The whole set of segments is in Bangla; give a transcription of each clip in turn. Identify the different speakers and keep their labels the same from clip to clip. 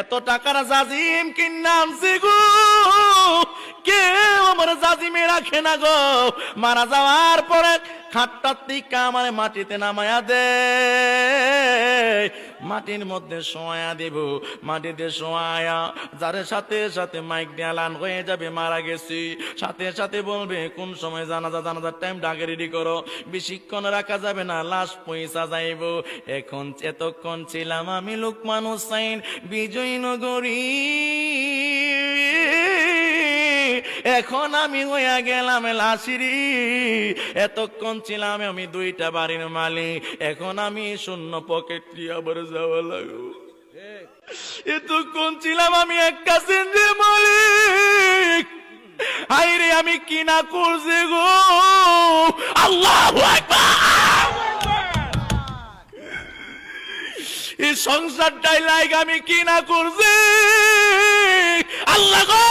Speaker 1: এত টাকার জাজিম কিনাম গো কেউ আমার জাজিমে রাখে না গো। মারা যাওয়ার পরে খাটটা টিকা আমার মাটিতে নামায়া দে। মাটির মধ্যে সোয়া দেব, মাটিতে সোয়া যার সাথে সাথে মাইক দেয়ালান হয়ে যাবে, মারা গেছি। সাথে সাথে বলবে, কোন সময় জানাজা, জানাজার টাইম ডাকে রেডি করো। বেশিক্ষণ রাখা যাবে না লাশ পয়সা যাইব। এখন এতক্ষণ ছিলাম আমি লোকমান হুসাইন বিজয়নগরী। এখন আমি হইয়া গেলাম লাশিরি। এতক্ষণ ছিলাম আমি দুইটা বাড়ির মালিক। এখন আমি শূন্য পকেট দিয়ে আবার যাওয়া লাগবো। এতক্ষণ ছিলাম আমি এক কাসেন্দ্রে মালিক। হাইরে আমি কিনা করছি গো? আল্লাহ এই সংসারটাই লাইক আমি কিনা করছি? আল্লাহ গো!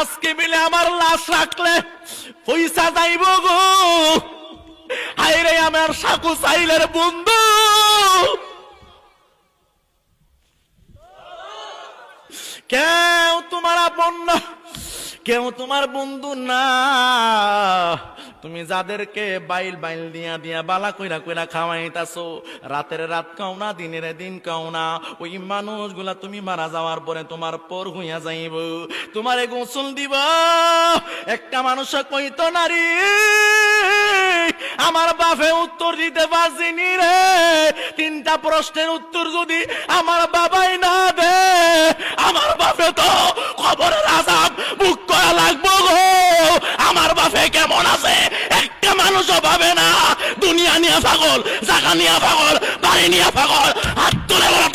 Speaker 1: আজকে মিলে আমার লাশ রাখলে পয়সা যাইব গো। হাইরে আমার সাকু সাইলের বন্ধু। কেউ তোমার আপন না। কেউ তোমার বন্ধু না। তুমি যাদেরকে বাইল বাইল দিয়া দিয়া বালা কইরা কইরা খাওয়াইতাছো, রাতের রাত খাও না, দিনের দিন খাও না। ওই মানুষগুলা তুমি মারা যাওয়ার পরে তোমার পর হইয়া যাইব। তোমারে গোসল দিব। একটা মানুষ কইতো, নারী, আমার বাপে উত্তর দিতে পারছিনি রে। তিনটা প্রশ্নের উত্তর যদি আমার বাবাই না দে আমার বাপে তো খবরের আজাব বুক করা লাগবো গো বাপে কেমন আছে? একটা মানুষও পাবে না। দুনিয়া নিয়ে পাগল, জায়গা নিয়ে পাগল, বাড়ি নিয়ে পাগল, হাত তুলে বলা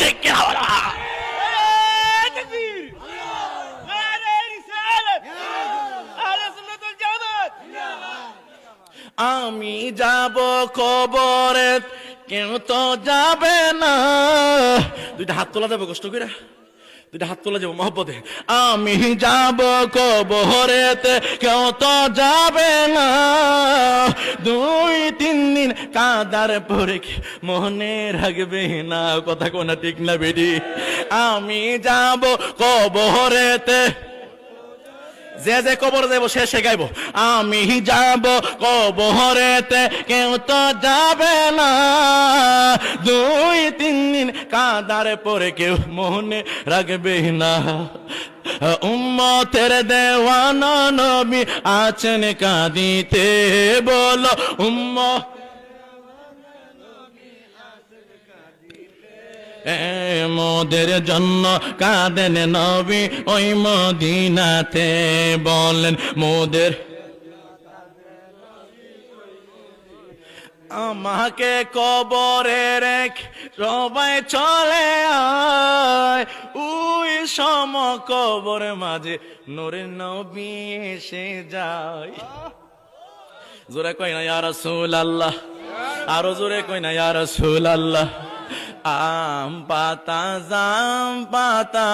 Speaker 1: আমি যাব কবরে কেউ তো যাবে না। দুইটা হাত তোলা যাবে, কষ্ট করে দুইটা হাত তোলা যাব, মহব্বতে। আমি যাব কবরেতে, কেউ তো যাবে না। দুই, তিন দিন কাদার পরে মনে রাখবে না। কথা কোনা ঠিক না বেডি আমি যাব কবরেতে। যে যে কবর যাব সে সে গাইব। আমি যাব কবরেতে, কেউ তো যাবে না। দুই, তিন দিন কাদার পরে কেউ মনে রাখবে না। উম্মতের দেওয়ানা নবী আছেন কাঁদিতে বলো উম্ম মোদের জন্য কাঁদেন নবী, ওই মদিনাতে বলেন, মোদের আমাকে কবরে রেখ সবাই চলে আয়। উই সম কবর মাঝে নোরে নবী এসে যায়। জোরে কই না, ইয়া রাসূল আল্লাহ আরও জোরে কই না, ইয়া রাসূল আল্লাহ আম পাতা জাম পাতা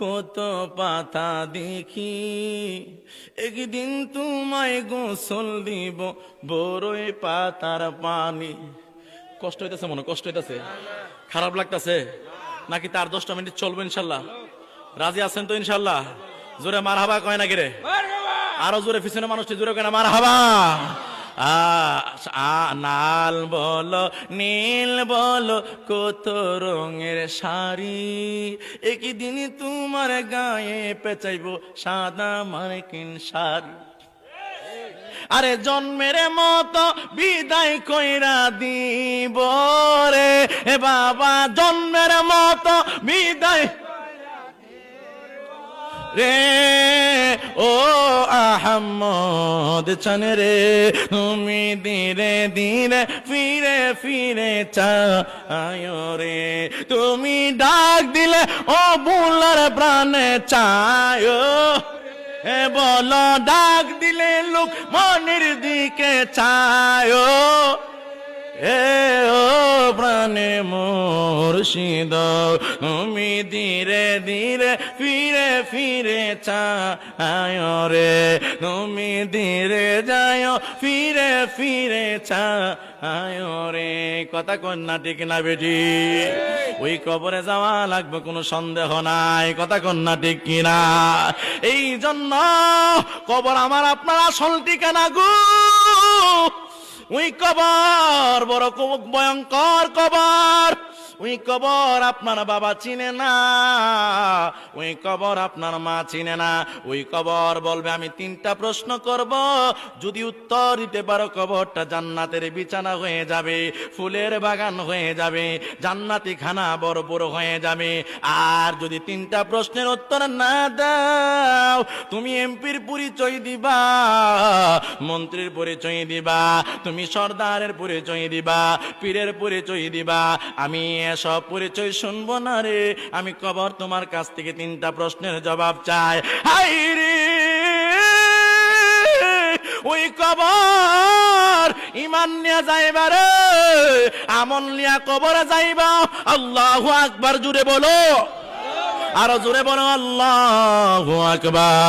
Speaker 1: কত পাতা দেখি। একদিন তোমায় গোসল দিব বড়ই পাতার পানি। কষ্ট হইতেছে মনে কষ্ট হইতেছে। খারাপ লাগতেছে। নাকি তার দশটা মিনিট চলবে ইনশাল্লাহ? রাজি আছেন তো ইনশাল্লাহ? জোরে মার হাবা কয় নাকি রে? আরও জোরে পিছনে মানুষটি জোরে কেনা মার হাবা নাল বলো, নীল বলো, কত রঙের শাড়ি। একই দিন তোমার গায়ে পেঁচাইব সাদা মার্কিন শাড়ি। আরে জন্মের মতো বিদায় কইরা দিব রে। বাবা, জন্মের মতো বিদায় রে। ও আহম্মদ চান রে, তুমি ধীরে ধীরে ফিরে ফিরে চায় রে। তুমি ডাক দিলে ও বুলার প্রাণে চায় এ বলো, ডাক দিলে লোক মনের দিকে চায়। এ প্রাণে মুর্শিদ, তুমি ধীরে ধীরে ফিরে ফিরে চায় রে। তুমি ধীরে যায়, ফিরে ফিরে চায় ওরে কথা কন্যা ঠিক না বেটি? ওই কবরে যাওয়া লাগবে, কোনো সন্দেহ নাই। কথা কন্যা ঠিক কিনা? এই জন্য কবর আমার, আপনার আসল ঠিকানা গো। ওই কবর বড় ভয়ঙ্কর কবর। ওই কবর আপনার বাবা চিনে না ওই কবর আপনার মা চিনে না। ওই কবর বলবে, আমি তিনটা প্রশ্ন করব, যদি উত্তর দিতে পারো কবরটা জান্নাতের বিছানা হয়ে যাবে, ফুলের বাগান হয়ে যাবে, জান্নাতি খানা বড় হয়ে যাবে। আর যদি তিনটা প্রশ্নের উত্তর না দাও, তুমি এমপির পরিচয় দিবা, মন্ত্রীর পরিচয় দিবা, তুমি সর্দারের পরিচয় দিবা, পীরের পরিচয় দিবা, আমি এসব পরিচয় শুনব না রে। আমি কবর তোমার কাছ থেকে তিনটা প্রশ্নের জবাব চাই। হাই রে! ওই কবর ইমান নিয়ে যাইবা রে। আমন নিয়া কবরে যাইবা। আল্লাহু আকবার জুড়ে বলো। আরও জোরে বলো, আল্লাহু আকবার।